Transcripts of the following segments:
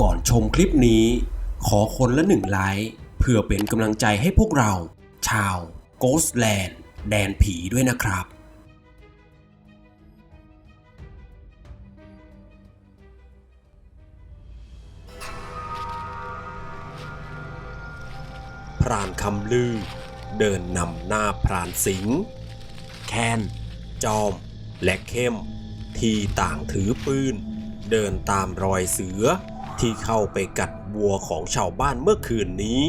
ก่อนชมคลิปนี้ ขอคนละหนึ่งไลค์เพื่อเป็นกำลังใจให้พวกเรา ชาว Ghostland แดนผีด้วยนะครับ พรานคำลือ เดินนำหน้าพรานสิงห์แคน จอม และเข้ม ที่ต่างถือปืน เดินตามรอยเสือ ที่เข้าไปกัดวัวของชาวบ้านเมื่อคืนนี้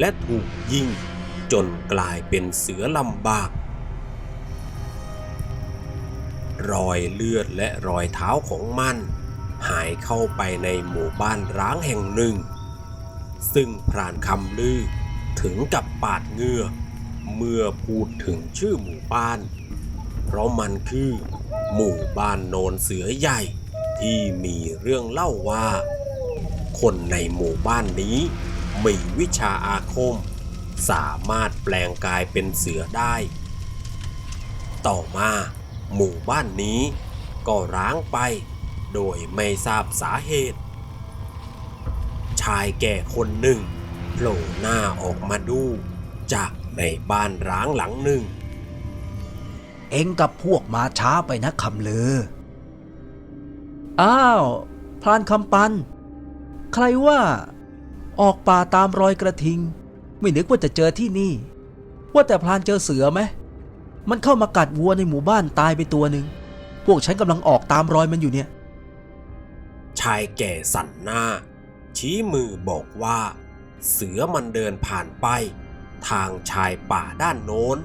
และถูกยิงจนกลายเป็นเสือลำบาก รอยเลือดและรอยเท้าของมัน หายเข้าไปในหมู่บ้านร้างแห่งหนึ่ง ซึ่งพรานคำลือถึงกับปาดเหงื่อเมื่อพูดถึงชื่อหมู่บ้าน เพราะมันคือ หมู่บ้านโนนเสือใหญ่ที่มีเรื่องเล่าว่า คนในหมู่บ้านนี้ มีวิชาอาคม สามารถแปลงกายเป็นเสือได้ ต่อมาหมู่บ้านนี้ก็ร้างไป โดยไม่ทราบสาเหตุ ชายแก่คนหนึ่งโผล่หน้าออกมาดู จากในบ้านร้างหลังหนึ่ง เองกับพวกมาช้าไปนะคำเลออ้าวพรานคำปัน ใครว่า ออกป่าตามรอยกระทิง ไม่นึกว่าจะเจอที่นี่ ว่าแต่พรานเจอเสือไหมมันเข้ามากัดวัวในหมู่บ้านตายไปตัวหนึ่งพวกฉันกำลังออกตามรอยมันอยู่เนี่ย ชายแก่สั่นหน้า ชี้มือบอกว่า เสือมันเดินผ่านไป ทางชายป่าด้านโน้น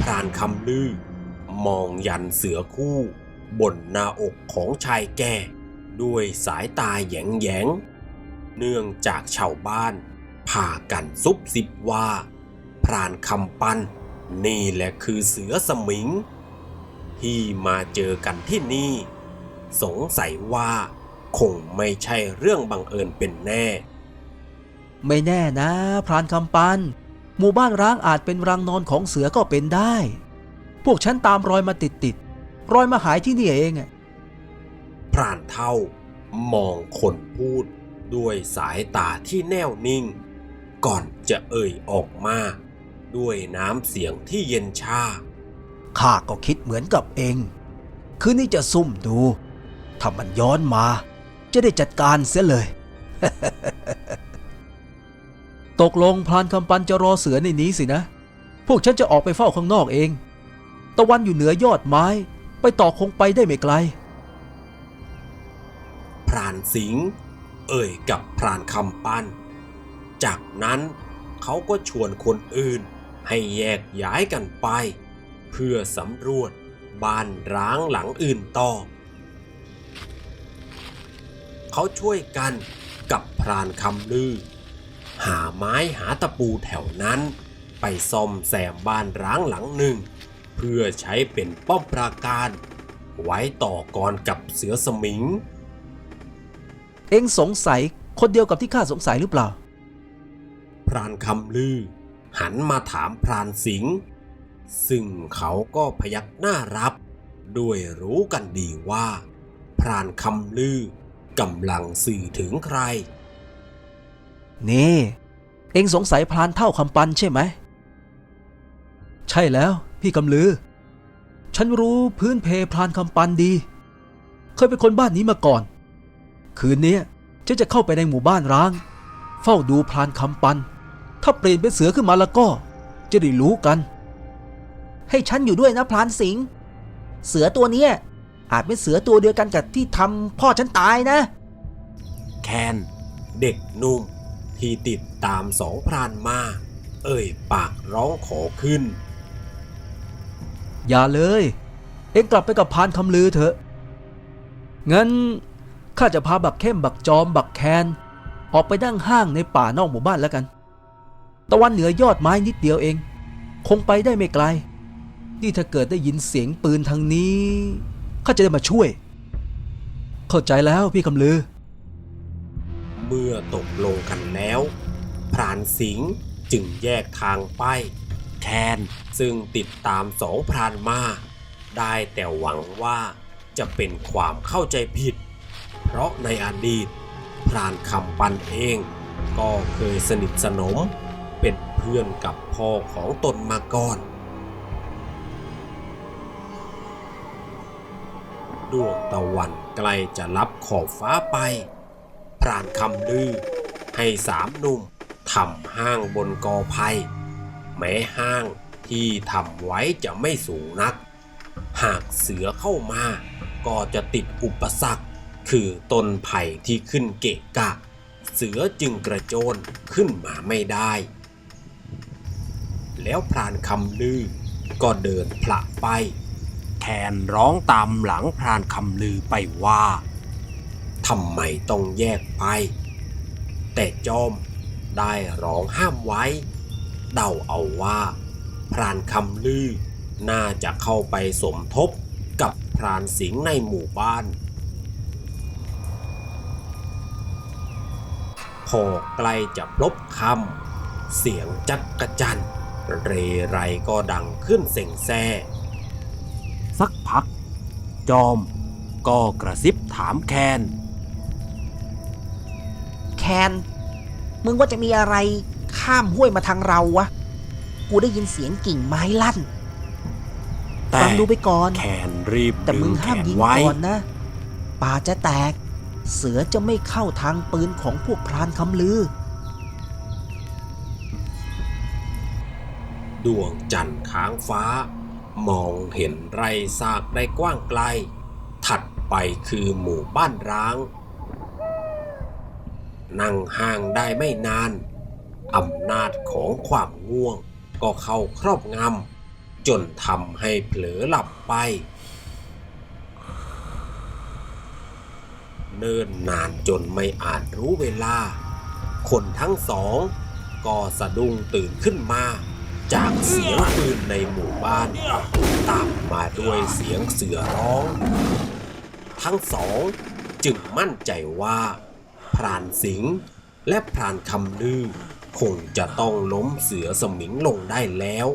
พรานคำลือ มองยันเสือคู่ บนหน้าอกของชายแก่ ด้วยสายตาแยงแยงเนื่องจากชาวบ้านพากันซุบซิบว่า พรานคำปัน นี่แหละคือเสือสมิง ที่มาเจอกันที่นี่ สงสัยว่าคงไม่ใช่เรื่องบังเอิญเป็นแน่ ไม่แน่นะ พรานคำปัน หมู่บ้านร้างอาจเป็นรังนอนของเสือก็เป็นได้ พวกฉันตามรอยมาติดติดๆรอยมาหายที่นี่เองอ พรานเท่ามองคนพูดด้วยสายตาที่แน่วนิ่ง ก่อนจะเอ่ยออกมา ด้วยน้ำเสียงที่เย็นชา ข้าก็คิดเหมือนกับเอง คืนนี้จะซุ่มดู ถ้ามันย้อนมา จะได้จัดการเสียเลย ตกลงพรานคำปันจะรอเสือในนี้สินะ พวกฉันจะออกไปเฝ้าข้างนอกเอง ตะวันอยู่เหนือยอดไม้ ไปต่อคงไปได้ไม่ไกลานสิง เอ่ยกับพรานคำปั้น จากนั้นเขาก็ชวนคนอื่นให้แยกย้ายกันไป เพื่อสำรวจบ้านร้างหลังอื่นต่อ เขาช่วยกันกับพรานคำลือ หาไม้หาตะปูแถวนั้น ไปซ่อมแซมบ้านร้างหลังหนึ่ง เพื่อใช้เป็นป้อมปราการ ไว้ต่อกรกับเสือสมิง เองสงสัยคนเดียวกับที่ข้าสงสัยหรือเปล่า พรานคำลือ หันมาถามพรานสิงห์ซึ่งเขาก็พยักหน้ารับ ด้วยรู้กันดีว่า พรานคำลือกำลังสื่อถึงใคร นี่ เองสงสัยพรานเท่าคำปันใช่ไหม ใช่แล้ว พี่คำลือ ฉันรู้พื้นเพพรานคำปันดี เคยเป็นคนบ้านนี้มาก่อน คืนนี้ฉันจะเข้าไปในหมู่บ้านร้าง เฝ้าดูพรานคำปัน ถ้าเปลี่ยนเป็นเสือขึ้นมาแล้วก็ จะได้รู้กัน ให้ฉันอยู่ด้วยนะพรานสิงห์เสือตัวเนี้ยอาจเป็นเสือตัวเดียวกันกับที่ทำพ่อฉันตายนะ แคนเด็กหนุ่มที่ติดตามสองพรานมา เอ่ยปากร้องขอขึ้น อย่าเลย เอ็งกลับไปกับพานคำลือเถอะ งั้น ข้าจะพาบักเข้มบักจอม บักแคน ออกไปนั่งห้างในป่านอกหมู่บ้านแล้วกัน ตะวันเหนือยอดไม้นิดเดียวเอง คงไปได้ไม่ไกล นี่ถ้าเกิดได้ยินเสียงปืนทางนี้ข้าจะได้มาช่วย เข้าใจแล้วพี่คำลือ เมื่อตกลงกันแล้วพรานสิงห์จึงแยกทางไปแคนซึ่งติดตามสองพรานมา ได้แต่หวังว่าจะเป็นความเข้าใจผิด เพราะในอดีตพรานคำปันเอง ก็เคยสนิทสนมเป็นเพื่อนกับพ่อของตนมาก่อนดวงตะวันใกล้จะรับขอบฟ้าไป พรานคำลือ ให้สามหนุ่มทำห้างบนกอไผ่แม้ห้างที่ทำไว้จะไม่สูงนัก หากเสือเข้ามาก็จะติดอุปสรรค คือต้นไผ่ที่ขึ้นเกะกะ เสือจึงกระโจนขึ้นมาไม่ได้ แล้วพรานคำลือก็เดินผละไปแคนร้องตามหลังพรานคำลือไปว่าทำไมต้องแยกไป แต่จอมได้ร้องห้ามไว้ เดาเอาว่า พรานคำลือน่าจะเข้าไปสมทบกับพรานสิงห์ในหมู่บ้าน พอใกล้จะพลบคำเสียงจักกระจันเรไรก็ดังขึ้นเสียงแซ่สักพัก จอม ก็กระซิบถามแคน แคน มึงว่าจะมีอะไรข้ามห้วยมาทางเราวะ กูได้ยินเสียงกิ่งไม้ลั่นแต่ฟังดูไปก่อน แคนรีบแต่ดึมึงงแขห้ามนยิงไว้ก่อนนะ ป่าจะแตก เสือจะไม่เข้าทางปืนของพวกพรานคำลือ ดวงจันทร์ค้างฟ้า มองเห็นไรซากได้กว้างไกล ถัดไปคือหมู่บ้านร้าง นั่งห่างได้ไม่นานอำนาจของความง่วงก็เข้าครอบงำจนทำให้เผลอหลับไป เนิ่นนานจนไม่อาจรู้เวลา คนทั้งสองก็สะดุ้งตื่นขึ้นมา จากเสียงปืนในหมู่บ้านตามมาด้วยเสียงเสือร้อง ทั้งสองจึงมั่นใจว่า พรานสิงห์และพรานคำลือคงจะต้องล้มเสือสมิงลงได้แล้ว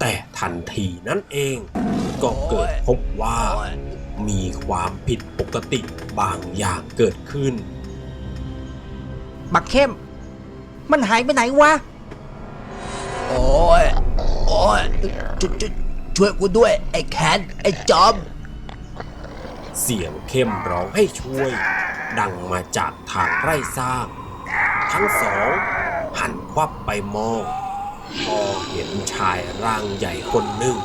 แต่ทันทีนั้นเองก็เกิดพบว่า มีความผิดปกติบางอย่างเกิดขึ้น บักเข้ม มันหายไปไหนวะ โอ้ย โอ้ยช่วยช่วยช่วยกูด้วย ไอ้แคนไอ้จอม เสียงเข้มร้องให้ช่วย ดังมาจากทางไร่สร้าง ทั้งสองหันควับไปมองก็เห็นชายร่างใหญ่คนหนึ่ง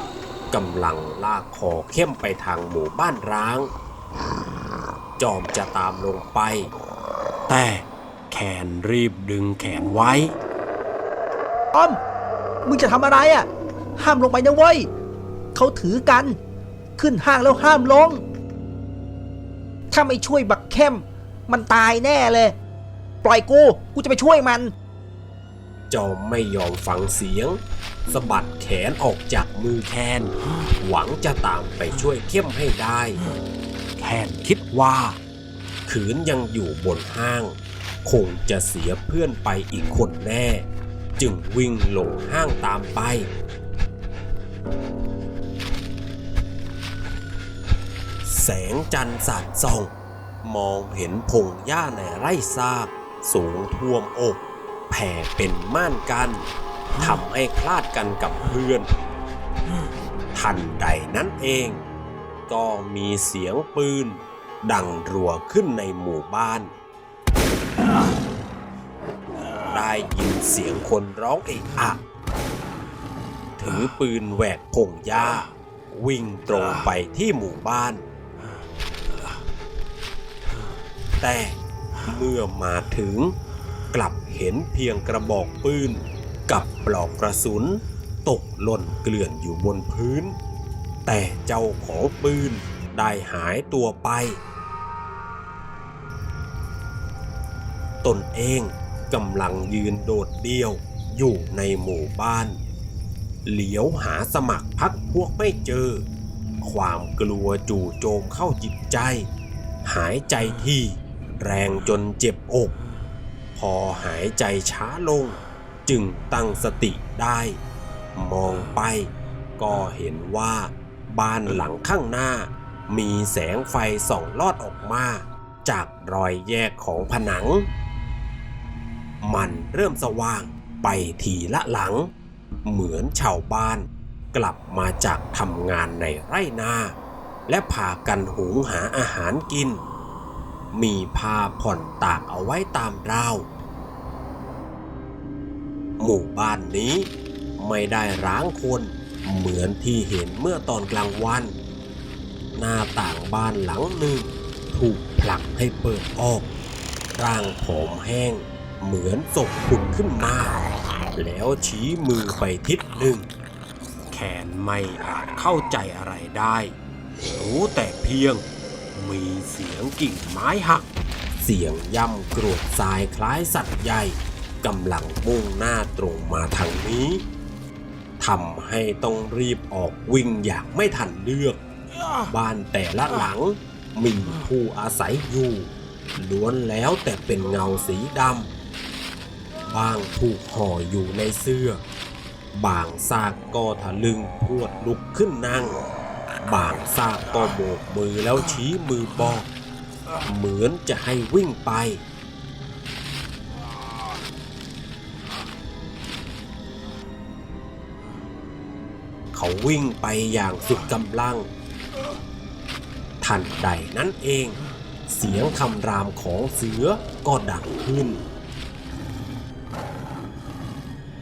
กำลังลากคอเข้มไปทางหมู่บ้านร้าง จอมจะตามลงไป แต่แขนรีบดึงแขนไว้จอม มึงจะทำอะไรอะ่ะ ห้ามลงไปนะเว้ยเขาถือกัน ขึ้นห้างแล้วห้ามลง ถ้าไม่ช่วยบักเข้ม มันตายแน่เลย ปล่อยกู กูจะไปช่วยมัน จอมไม่ยอมฟังเสียงสะบัดแขนออกจากมือแคนหวังจะตามไปช่วยเข้มให้ได้ แคนคิดว่า ขืนยังอยู่บนห้าง คงจะเสียเพื่อนไปอีกคนแน่ จึงวิ่งลงห้างตามไป แสงจันทร์สาดส่อง มองเห็นพงหญ้าในไร่ซาก สูงท่วมอก แผ่เป็นม่านกันทำให้คลาดกันกับเพื่อน ทันใดนั้นเอง ก็มีเสียงปืน ดังรัวขึ้นในหมู่บ้าน ได้ยินเสียงคนร้องเอะอะ ถือปืนแหวกพงหญ้า วิ่งตรงไปที่หมู่บ้าน แต่เมื่อมาถึง กลับเห็นเพียงกระบอกปืน กับปลอกกระสุน ตกหล่นเกลื่อนอยู่บนพื้น แต่เจ้าของปืนได้หายตัวไป ตนเองกำลังยืนโดดเดี่ยวอยู่ในหมู่บ้าน เหลียวหาสมัครพักพวกไม่เจอ ความกลัวจู่โจมเข้าจิตใจ หายใจที่แรงจนเจ็บอก พอหายใจช้าลง จึงตั้งสติได้ มองไปก็เห็นว่าบ้านหลังข้างหน้า มีแสงไฟส่องลอดออกมา จากรอยแยกของผนัง มันเริ่มสว่างไปทีละหลัง เหมือนชาวบ้าน กลับมาจากทำงานในไร่นา และพากันหุงหาอาหารกิน มีผ้าผ่อนตากเอาไว้ตามราว หมู่บ้านนี้ ไม่ได้ร้างคนเหมือนที่เห็นเมื่อตอนกลางวัน หน้าต่างบ้านหลังหนึ่ง ถูกผลักให้เปิดออก ร่างผอมแห้ง เหมือนศพผุดขึ้นมา แล้วชี้มือไปทิศหนึ่ง แขนไม่อาจเข้าใจอะไรได้ รู้แต่เพียง มีเสียงกิ่งไม้หัก เสียงย่ำกรวดทรายคล้ายสัตว์ใหญ่ กำลังมุ่งหน้าตรงมาทางนี้ทำให้ต้องรีบออกวิ่งอย่างไม่ทันเลือก บ้านแต่ละหลังมีผู้อาศัยอยู่ล้วนแล้วแต่เป็นเงาสีดำบางถูกห่ออยู่ในเสื้อ บางซากก็ทะลึงพวดลุกขึ้นนั่ง บางซากก็โบกมือแล้วชี้มือบอก เหมือนจะให้วิ่งไป วิ่งไปอย่างสุดกำลัง ทันใดนั้นเอง เสียงคำรามของเสือก็ดังขึ้น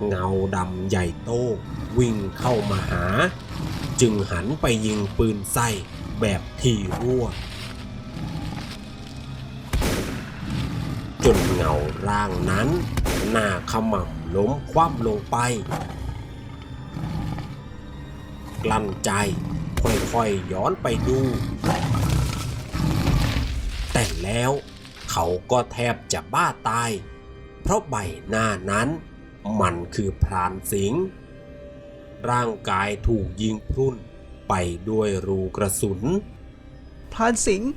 เงาดำใหญ่โตวิ่งเข้ามาหา จึงหันไปยิงปืนใส่แบบที่รั่วจนเงาร่างนั้น หน้าขมับล้มคว่ำลงไป กลั้นใจ ค่อยๆย้อนไปดู แต่แล้วเขาก็แทบจะบ้าตาย เพราะใบหน้านั้น มันคือพรานสิงห์ร่างกายถูกยิงพรุ่นไปด้วยรูกระสุน พรานสิงห์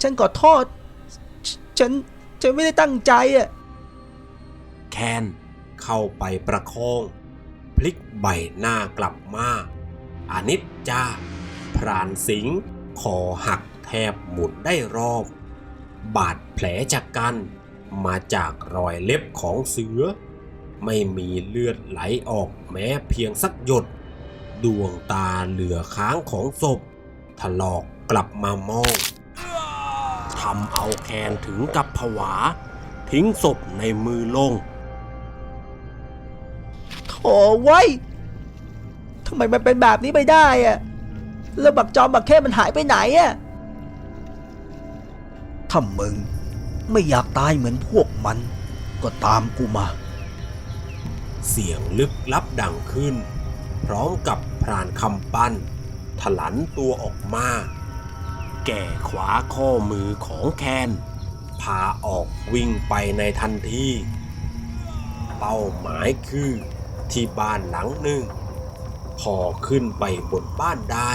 ฉันขอโทษฉฉัน ฉันไม่ได้ตั้งใจอะ แคนเข้าไปประคอง พลิกใบหน้ากลับมา อนิจจา พรานสิงห์คอหักแทบหมุนได้รอบ บาดแผลจากกันมาจากรอยเล็บของเสือ ไม่มีเลือดไหลออกแม้เพียงสักหยด ดวงตาเหลือค้างของศพ ถลอกกลับมามองทำเอาแคนถึงกับผวา ทิ้งศพในมือลงโถ่ไว้ ทำไมมันเป็นแบบนี้ไปได้อะแล้วบักจอมบักแค่มันหายไปไหนอะถ้ามึงไม่อยากตายเหมือนพวกมัน ก็ตามกูมา เสียงลึกลับดังขึ้น พร้อมกับพรานคำปั้น ถลันตัวออกมา แก่ขวาข้อมือของแคนพาออกวิ่งไปในทันที เป้าหมายคือที่บ้านหลังหนึ่ง พอขึ้นไปบนบ้านได้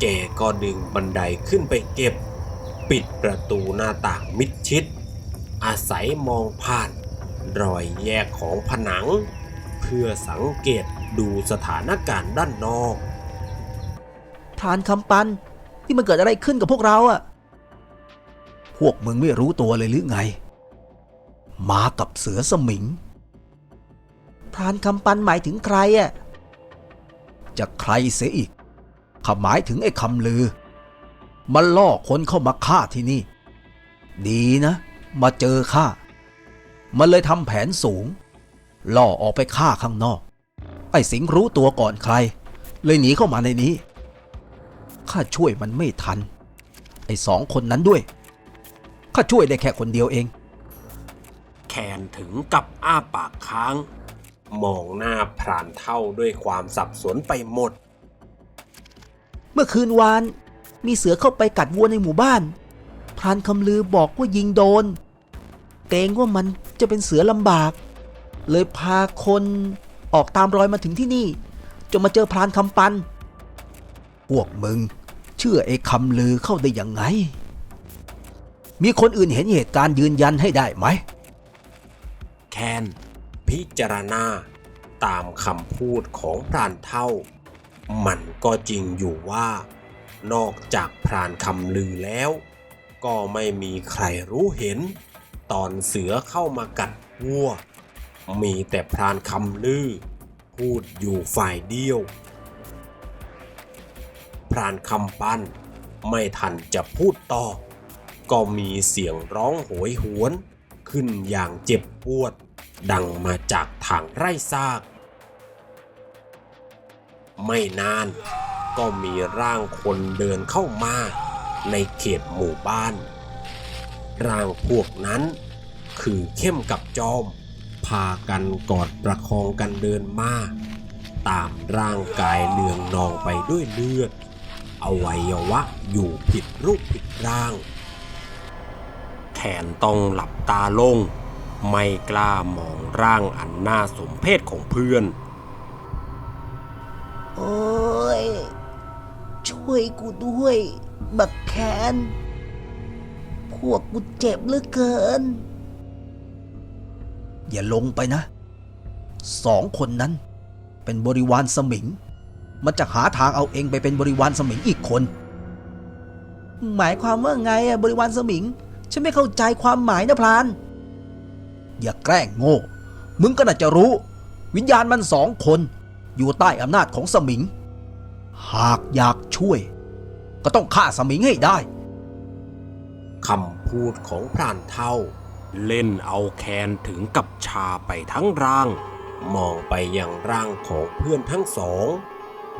แกก็ดึงบันไดขึ้นไปเก็บ ปิดประตูหน้าต่างมิดชิด อาศัยมองผ่าน รอยแยกของผนัง เพื่อสังเกตดูสถานการณ์ด้านนอกพรานคำปันที่มันเกิดอะไรขึ้นกับพวกเราอะพวกมึงไม่รู้ตัวเลยหรือไง มากับเสือสมิงพรานคำปันหมายถึงใครอะ จะใครเสียอีกข้าหมายถึงไอ้คำลือ มันล่อคนเข้ามาฆ่าที่นี่ ดีนะ มาเจอข้า มันเลยทำแผนสูง ล่อออกไปฆ่าข้างนอก ไอ้สิงรู้ตัวก่อนใคร เลยหนีเข้ามาในนี้ ข้าช่วยมันไม่ทัน ไอ้สองคนนั้นด้วย ข้าช่วยได้แค่คนเดียวเอง แคนถึงกับอ้าปากค้าง มองหน้าพรานเท่าด้วยความสับสนไปหมด เมื่อคืนวาน มีเสือเข้าไปกัดวัวในหมู่บ้าน พรานคำลือบอกว่ายิงโดน เกรงว่ามันจะเป็นเสือลำบาก เลยพาคนออกตามรอยมาถึงที่นี่ จนมาเจอพรานคำปัน พวกมึง เชื่อไอ้คำลือเข้าได้ยังไง มีคนอื่นเห็นเหตุการณ์ยืนยันให้ได้ไหม แคน พิจารณา ตามคำพูดของพรานเท่า มันก็จริงอยู่ว่า นอกจากพรานคำลือแล้ว ก็ไม่มีใครรู้เห็น ตอนเสือเข้ามากัดวัว มีแต่พรานคำลือ พูดอยู่ฝ่ายเดียว พรานคำปั้นไม่ทันจะพูดต่อ ก็มีเสียงร้องโหยหวน ขึ้นอย่างเจ็บปวด ดังมาจากทางไร่ซาก ไม่นานก็มีร่างคนเดินเข้ามาในเขตหมู่บ้าน ร่างพวกนั้นคือเข้มกับจอม พากันกอดประคองกันเดินมา ตามร่างกายเลืองนองไปด้วยเลือด อวัยวะอยู่ผิดรูปผิดร่าง แขนต้องหลับตาลง ไม่กล้ามองร่างอันน่าสมเพชของเพื่อน โอ้ย ช่วยกูด้วย บักแคนพวกกูเจ็บเหลือเกิน อย่าลงไปนะ สองคนนั้น เป็นบริวารสมิง มันจะหาทางเอาเองไปเป็นบริวารสมิงอีกคน หมายความว่าไงอะบริวารสมิง ฉันไม่เข้าใจความหมายนะพราน อย่าแกล้งโง่ มึงก็น่าจะรู้ วิญญาณมันสองคน อยู่ใต้อำนาจของสมิง หากอยากช่วย ก็ต้องฆ่าสมิงให้ได้คำพูดของพรานเท่า เล่นเอาแคนถึงกับชาไปทั้งร่าง มองไปยังร่างของเพื่อนทั้งสอง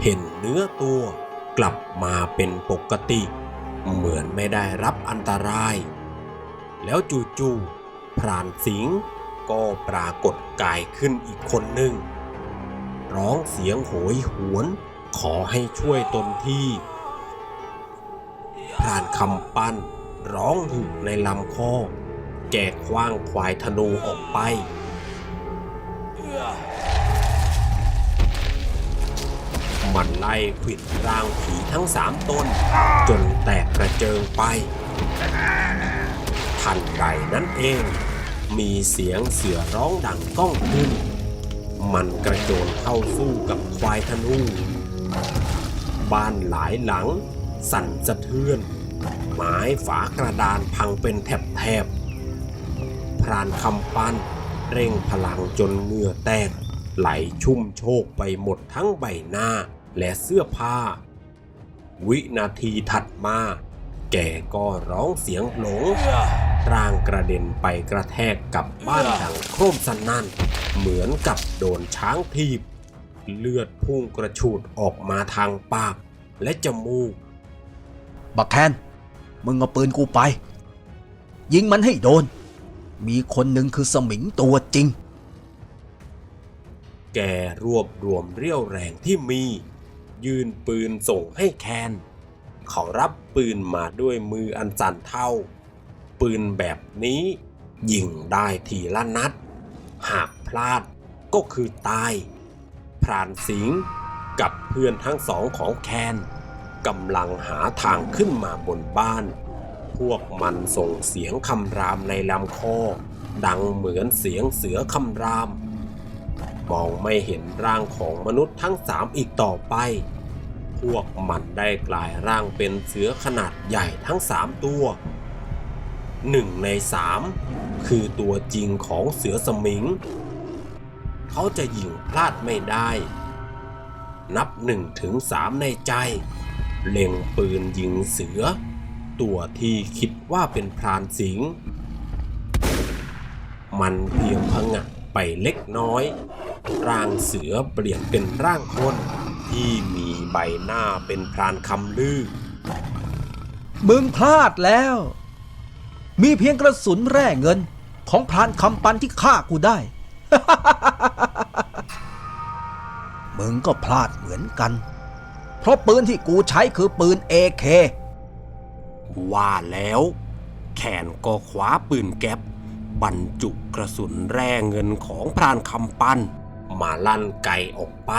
เห็นเนื้อตัวกลับมาเป็นปกติ เหมือนไม่ได้รับอันตราย แล้วจู่ๆ พรานสิงห์ก็ปรากฏกายขึ้นอีกคนหนึ่ง ร้องเสียงโหยหวนขอให้ช่วยตนที่ พรานคำปั้นร้องหึในลำคอแกกคว้างควายธนูออกไป มันไล่ขิดร่างผีทั้งสามตน จนแตกกระเจิงไป ทันใดนั้นเอง มีเสียงเสือร้องดังก้องขึ้น มันกระโจนเข้าสู้กับควายธนูบ้านหลายหลัง สั่นสะเทือน ไม้ฝากระดานพังเป็นแถบๆพรานคำปันเร่งพลังจนเหงื่อแตกไหลชุ่มโชกไปหมดทั้งใบหน้าและเสื้อผ้า วินาทีถัดมา แกก็ร้องเสียงหลง ร่างกระเด็นไปกระแทกกับบ้านดังโครมสนั่น เหมือนกับโดนช้างทีบ เลือดพุ่งกระฉูดออกมาทางปากและจมูก บักแคน มึงเอาปืนกูไป ยิงมันให้โดน มีคนหนึ่งคือสมิงตัวจริง แกรวบรวมเรี่ยวแรงที่มี ยืนปืนส่งให้แคน เขารับปืนมาด้วยมืออันสั่นเท่า ปืนแบบนี้ ยิงได้ทีละนัด หากพลาดก็คือตาย พรานสิงห์กับเพื่อนทั้งสองของแคนกำลังหาทางขึ้นมาบนบ้าน พวกมันส่งเสียงคำรามในลำคอ ดังเหมือนเสียงเสือคำราม มองไม่เห็นร่างของมนุษย์ทั้งสามอีกต่อไป พวกมันได้กลายร่างเป็นเสือขนาดใหญ่ทั้งสามตัว หนึ่งในสามคือตัวจริงของเสือสมิง เขาจะยิงพลาดไม่ได้ นับหนึ่งถึงสามในใจ เล็งปืนยิงเสือ ตัวที่คิดว่าเป็นพรานสิง มันเพียงพงะไปเล็กน้อย ร่างเสือเปลี่ยนเป็นร่างคนที่มีใบหน้าเป็นพรานคำลือมึงพลาดแล้ว มีเพียงกระสุนแร่เงินของพรานคำปันที่ฆ่ากูได้ มึงก็พลาดเหมือนกัน เพราะปืนที่กูใช้คือปืน AK ว่าแล้ว แขนก็คว้าปืนแก๊ปบรรจุกระสุนแร่เงินของพรานคำปัน มาลั่นไกออกไป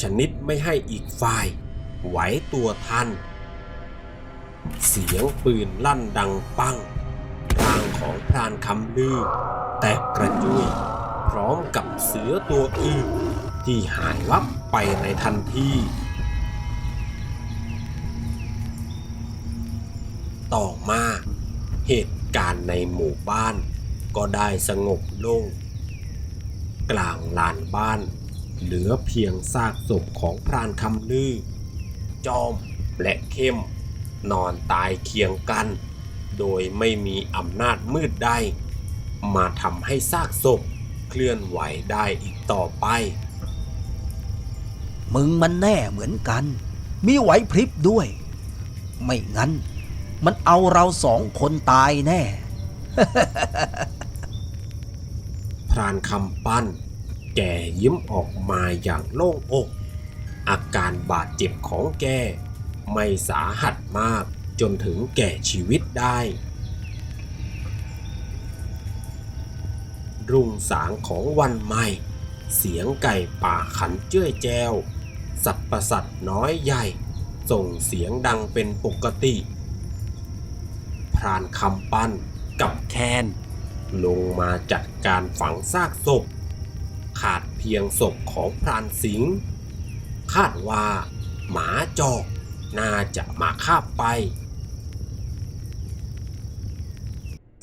ชนิดไม่ให้อีกฝ่าย ไหวตัวทัน เสียงปืนลั่นดังปัง ของพรานคำลือ แตกกระจุย พร้อมกับเสือตัวอื่นที่หายวับไปในทันทีต่อมาเหตุการณ์ในหมู่บ้านก็ได้สงบลง กลางลานบ้าน เหลือเพียงซากศพของพรานคำลือ จอมและเข้ม นอนตายเคียงกัน โดยไม่มีอำนาจมืดใด มาทำให้ซากศพเคลื่อนไหวได้อีกต่อไป มึงมันแน่เหมือนกัน มีไหวพริบด้วย ไม่งั้น มันเอาเราสองคนตายแน่ พรานคำปั้น แกยิ้มออกมาอย่างโล่งอก อาการบาดเจ็บของแก ไม่สาหัสมาก จนถึงแก่ชีวิตได้ รุ่งสางของวันใหม่ เสียงไก่ป่าขันเจ้ยแจว สัตว์ประสัตน้อยใหญ่ ส่งเสียงดังเป็นปกติ พรานคำปั้นกับแคนลงมาจัดการฝังซากศพ ขาดเพียงศพของพรานสิงห์คาดว่าหมาจอกน่าจะมาคาบไป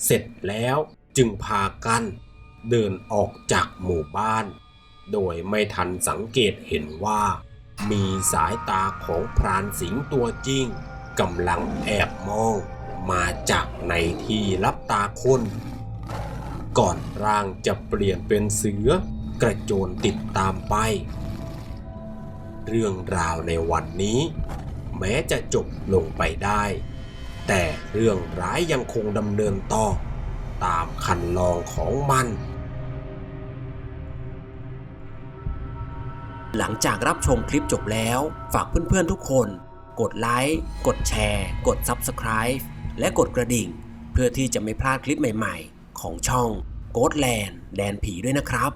เสร็จแล้วจึงพากันเดินออกจากหมู่บ้าน โดยไม่ทันสังเกตเห็นว่า มีสายตาของพรานสิงตัวจริงกำลังแอบมองมาจากในที่รับตาคน ก่อนร่างจะเปลี่ยนเป็นเสือกระโจนติดตามไป เรื่องราวในวันนี้ แม้จะจบลงไปได้ แต่เรื่องร้ายยังคงดำเนินต่อ ตามคันลองของมัน หลังจากรับชมคลิปจบแล้ว ฝากเพื่อนๆทุกคน กดไลค์ กดแชร์ กด Subscribe และกดกระดิ่ง เพื่อที่จะไม่พลาดคลิปใหม่ๆ ของช่อง g h o s t Land แดนผีด้วยนะครับ